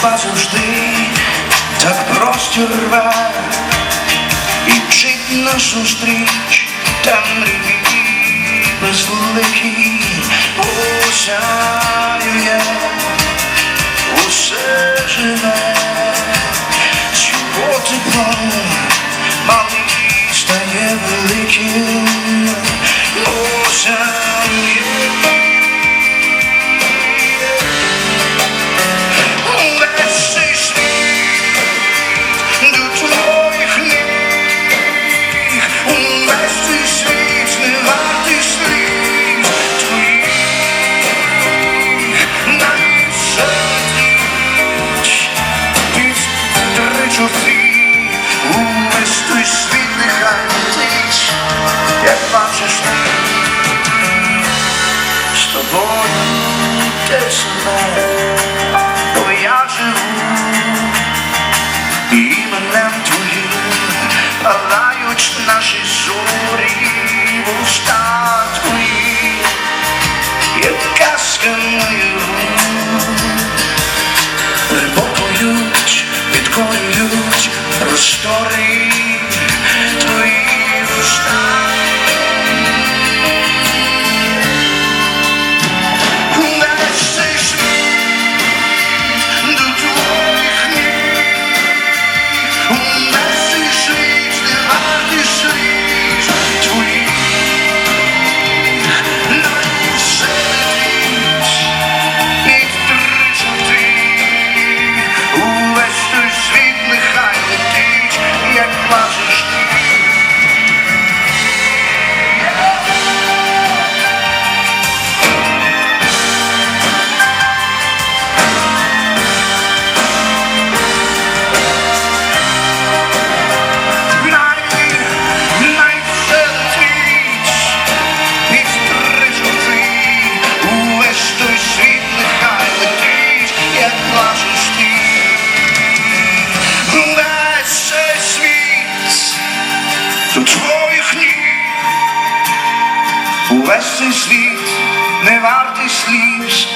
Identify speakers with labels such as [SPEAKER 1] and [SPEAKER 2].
[SPEAKER 1] Хіба завжди так просто рве і вчить нашу стріч там рівні безликі. Осяює усе живе, з його теплом малий стає великим. zu zwei Knie. Und wenn es ist lieb, ne wart ist liebst,